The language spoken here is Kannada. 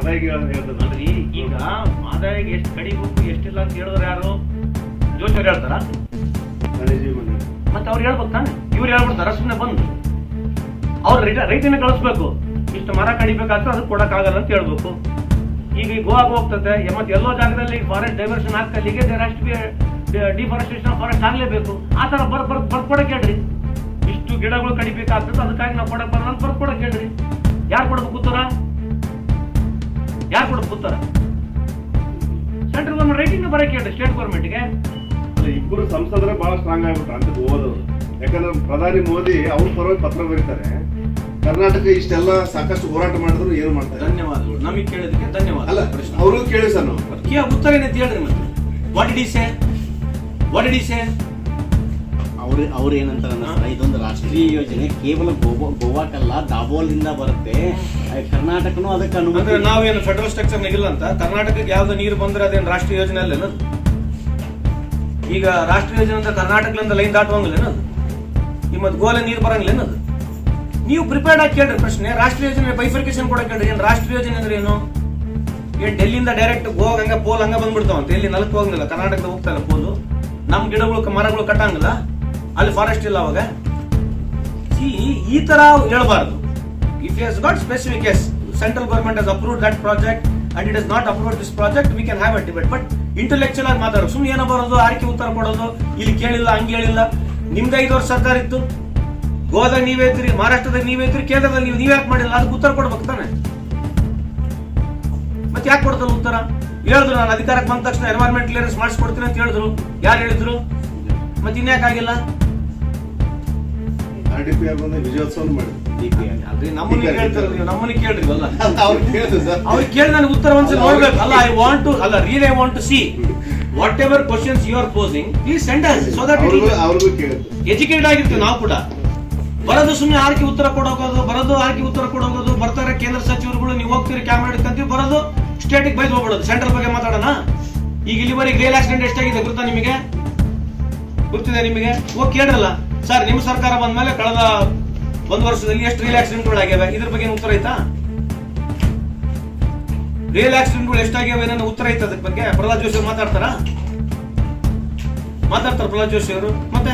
ಮಹದಾಯಿಗೆ ಹೇಳ್ತದೆ ಅಲ್ರಿ ಈಗ ಆದಾಯ ಎಷ್ಟು ಕಡಿಬೇಕು ಎಷ್ಟಿಲ್ಲ ಅಂತ ಹೇಳಿದ್ರೆ ಯಾರು? ಜೋಶಿಯವ್ರು ಹೇಳ್ತಾರ? ಮತ್ತೆ ಅವ್ರು ಹೇಳ್ಬೇಕು ತಾನೆ? ಇವ್ರು ಹೇಳ್ಬಿಡ್ತಾರ? ಸುಮ್ಮನೆ ಬಂದು. ಅವ್ರು ರೈತ ರೈತನ ಕಳಿಸ್ಬೇಕು. ಇಷ್ಟು ಮರ ಕಡಿಬೇಕಾದ್ರೆ ಅದು ಕೊಡಕ್ಕಾಗಲ್ಲ ಅಂತ ಹೇಳ್ಬೇಕು. ಈಗ ಗೋವಾಗೆ ಹೋಗ್ತದೆ ಮತ್ತೆ ಎಲ್ಲೋ ಜಾಗದಲ್ಲಿ ಫಾರೆಸ್ಟ್ ಡೈವರ್ಷನ್ ಆಗ್ತಲ್ಲಿಗೆ ರಾಷ್ಟ್ರೀಯ ಡಿಫಾರೆಸ್ಟೇಷನ್ ಫಾರೆಸ್ಟ್ ಆಗ್ಲೇಬೇಕು. ಆ ಥರ ಬರ್ ಬರ್ ಬರ್ಕೊಡಕ್ ಹೇಳ್ರಿ. ಇಷ್ಟು ಗಿಡಗಳು ಕಡಿಬೇಕಾಗ್ತದೆ. ಅದಕ್ಕಾಗಿ ನಾವು ಕೊಡಕ್ ಬರಲ್ಲ ಅಂತ ಬರ್ಕೊಡಕ್ ಹೇಳ್ರಿ. ಯಾರು ಕೊಡ್ಬೇಕು ಉತ್ತರ? ಯಾರು ಕೊಡ್ಬೇಕು ಉತ್ತರ ಸೆಂಟ್ರಲ್ ಗೌರ್ಮೆಂಟ್ ರೈಟಿಂಗ್ ಬರಕ್ಕೆ ಹೇಳಿ ಸ್ಟೇಟ್ ಗೌರ್ಮೆಂಟ್ಗೆ ಇಬ್ಬರು ಸಂಸದರೇ ಬಹಳ ಸ್ಟ್ರಾಂಗ್ ಆಗಿಬಿಟ್ರೆ ಅಂತ ಓದೋದು. ಯಾಕಂದ್ರೆ ಪ್ರಧಾನಿ ಮೋದಿ ಅವ್ರ ಪರವಾಗಿ ಪತ್ರ ಬರೀತಾರೆ. ಕರ್ನಾಟಕ ಇಷ್ಟೆಲ್ಲ ಸಾಕಷ್ಟು ಹೋರಾಟ ಮಾಡಿದ್ರು ಏನು ಮಾಡ್ತಾರೆ? ಧನ್ಯವಾದಗಳು. ನಮಗೆ ಕೇಳೋದಕ್ಕೆ ಧನ್ಯವಾದ ಅಲ್ಲ ಅವ್ರಿಗೂ ಕೇಳಿ ಸರ್ ನಾವು. ಉತ್ತರ ಏನಂತ ಹೇಳ್ರಿ ಮತ್ತೆ. What they say what they say ಅವ್ರು ಅವ್ರು ಏನಂತಾರೆ ಇದೊಂದು ರಾಷ್ಟ್ರೀಯ ಯೋಜನೆ. ಕೇವಲ ಗೋವಾ ಗೋವಾಕ್ಕಲ್ಲ ದಾಬೋಲಿಂದ ಬರುತ್ತೆ. ಕರ್ನಾಟಕನೂ ಅದಕ್ಕೆ ಅಂದ್ರೆ ಅನುಮತಿ ನಾವೇನು ಫೆಡರಲ್ ಸ್ಟ್ರಕ್ಚರ್ ಇಲ್ಲ ಅಂತ? ಕರ್ನಾಟಕಕ್ಕೆ ಯಾವ್ದು ನೀರು ಬಂದ್ರೆ ಅದೇನು ರಾಷ್ಟ್ರೀಯ ಯೋಜನೆ ಅಲ್ಲೇನು? ಅದು? ಈಗ ರಾಷ್ಟ್ರೀಯ ಯೋಜನೆ ಅಂತ ಕರ್ನಾಟಕದಿಂದ ಲೈನ್ ದಾಟುವಂಗಿಲ್ಲೇನು ಅದು? ಈ ಮತ್ತೆ ಗೋಲೆ ನೀರು ಬರಂಗಿಲ್ಲ ಅದು? ನೀವು ಪ್ರಿಪೇರ್ಡ್ ಆಗಿ ಕೇಳ್ರಿ ಪ್ರಶ್ನೆ. ರಾಷ್ಟ್ರೀಯ ಯೋಜನೆ ಬೈಫರ್ಕೇಶನ್ ಕೂಡ ಕೇಳ್ರಿ. ಏನು ರಾಷ್ಟ್ರೀಯ ಯೋಜನೆ ಅಂದ್ರೆ ಏನು? ಏನ್ ಡೆಲ್ಲಿಯಿಂದ ಡೈರೆಕ್ಟ್ ಗೋವಾಗ ಹಂಗ ಪೋಲ್ ಹಂಗ ಬಂದ್ಬಿಡ್ತಾವಂತ. ಎಲ್ಲಿ ನಲಕ್ ಹೋಗಂಗಿಲ್ಲ ಕರ್ನಾಟಕದ ಹೋಗ್ತಾನೆ ಪೋಲು. ನಮ್ ಗಿಡಗಳು ಮರಗಳು ಕಟ್ಟಂಗಿಲ್ಲ. ಅಲ್ಲಿ ಫಾರೆಸ್ಟ್ ಇಲ್ಲ ಅವಾಗ. ಈ ತರ ಹೇಳ್ಬಾರ್ದು. If yes got specific as central government has approve that project and it is not approve this project we can have a debate but intellectual ಆಗಿ ಮಾತಾಡೋದು ಸುಮ್ಮನೆ ಏನೋ ಬರೋದು ಆರ್ಕೆ ಉತ್ತರ ಕೊಡೋದು, ಇಲ್ಲಿ ಕೇಳಿಲ್ಲ, ಹಂಗೆ ಹೇಳಿಲ್ಲ. ನಿಮ್ದು ಐದು ವರ್ಷ ಸರ್ಕಾರ ಇತ್ತು. ಗೋವಾದಾಗ ನೀವೇ ಇದ್ರಿ ಮಹಾರಾಷ್ಟ್ರದಾಗ ನೀವೇ ಇದ್ರಿ ಕೇಂದ್ರದಲ್ಲಿ ನೀವು, ನೀವ್ ಯಾಕೆ ಮಾಡಿಲ್ಲ? ಅದಕ್ಕೆ ಉತ್ತರ ಕೊಡ್ಬೇಕು ತಾನೆ. ಮತ್ತೆ ಯಾಕೆ ಕೊಡ್ತಲ್ಲ ಉತ್ತರ? ಹೇಳಿದ್ರು ನಾನು, ಅಧಿಕಾರಕ್ಕೆ ಬಂದ ತಕ್ಷಣ ಎನ್ವೈರ್ಮೆಂಟ್ ಕ್ಲಿಯರೆನ್ಸ್ ಮಾಡಿಸ್ಕೊಡ್ತೀನಿ ಅಂತ ಹೇಳಿದ್ರು. ಯಾರು ಹೇಳಿದ್ರು? ಮತ್ತೆ ಇನ್ಯಾಕೆ ಆಗಿಲ್ಲ? ಆರ್ ಡಿ ಪಿ ಆರ್ ಬಂದು ವಿಜಯೋತ್ಸವ ಮಾಡಿದ್ರು ಅಲ್ರಿ ನಮ್ಮನ್ನ ಕೇಳ್ತಾರ ನೀವು ನಮ್ಮನ್ನ ಕೇಳ್ರಿ ಅಲ್ಲ ಅವ್ರು ಕೇಳಿದ್ರು ಸರ್. ಅವ್ರಿಗೆ ಕೇಳಿ ನನಗೆ ಉತ್ತರ ಒಂದ್ಸಲ ನೋಡ್ಬೇಕು. ಅಲ್ಲ ಐ ವಾಂಟ್ ಟು ಅಲ್ಲ real I want to see whatever questions you are posing please send us so that ಅವ್ರಿಗೂ ಕೇಳಿದ್ರು ಎಜುಕೇಟೆಡ್ ಆಗಿರ್ತೀವಿ ನಾವು ಕೂಡ. ಬರೋದು ಸುಮ್ಮನೆ ಆರ್ಕಿ ಉತ್ತರ ಕೊಡೋಗೋದು ಬರೋದು ಆರ್ಕಿ ಉತ್ತರ ಕೊಡೋಗೋದು ಬರ್ತಾರೆ ಕೇಂದ್ರ ಸಚಿವರುಗಳು ನೀವು ಹೋಗ್ತೀರಿ ಕ್ಯಾಮ್ರಾ ಹಿಡ್ಕಂತೀವಿ ಬರೋದು ಸ್ಟೇಟಿಗೆ ಬೈದು ಹೋಗ್ಬಿಡೋದು. ಸೆಂಟ್ರಲ್ ಬಗ್ಗೆ ಮಾತಾಡೋಣ. ಈಗ ಇಲ್ಲಿವರೆಗೆ ರೇಲ್ ಆಕ್ಸಿಡೆಂಟ್ ಎಷ್ಟಾಗಿದೆ ಗೊತ್ತಾ ನಿಮಗೆ? ಗೊತ್ತಿದೆ ನಿಮಗೆ? ಓ, ಕೇಳ್ರಲ್ಲ. ಸರ್, ನಿಮ್ಮ ಸರ್ಕಾರ ಬಂದ ಮೇಲೆ ಕಳೆದ ಒಂದು ವರ್ಷದಲ್ಲಿ ಎಷ್ಟು ರಿಯಲ್ ಆಕ್ಸಿಡೆಂಟ್ಗಳು ಆಗ್ಯಾವೆ? ಇದ್ರ ಬಗ್ಗೆ ಉತ್ತರ ಐತಾ ರಿಯಲ್ ಆಕ್ಸಿಡೆಂಟ್ಗಳು ಎಷ್ಟಾಗ್ಯಾವ ಏನೋ ಉತ್ತರ ಐತೆ ಅದಕ್ಕೆ ಬಗ್ಗೆ? ಪ್ರಹ್ಲಾದ್ ಜೋಶಿ ಮಾತಾಡ್ತಾರಾ? ಮಾತಾಡ್ತಾರ ಪ್ರಹ್ಲಾದ್ ಜೋಶಿ ಅವರು? ಮತ್ತೆ?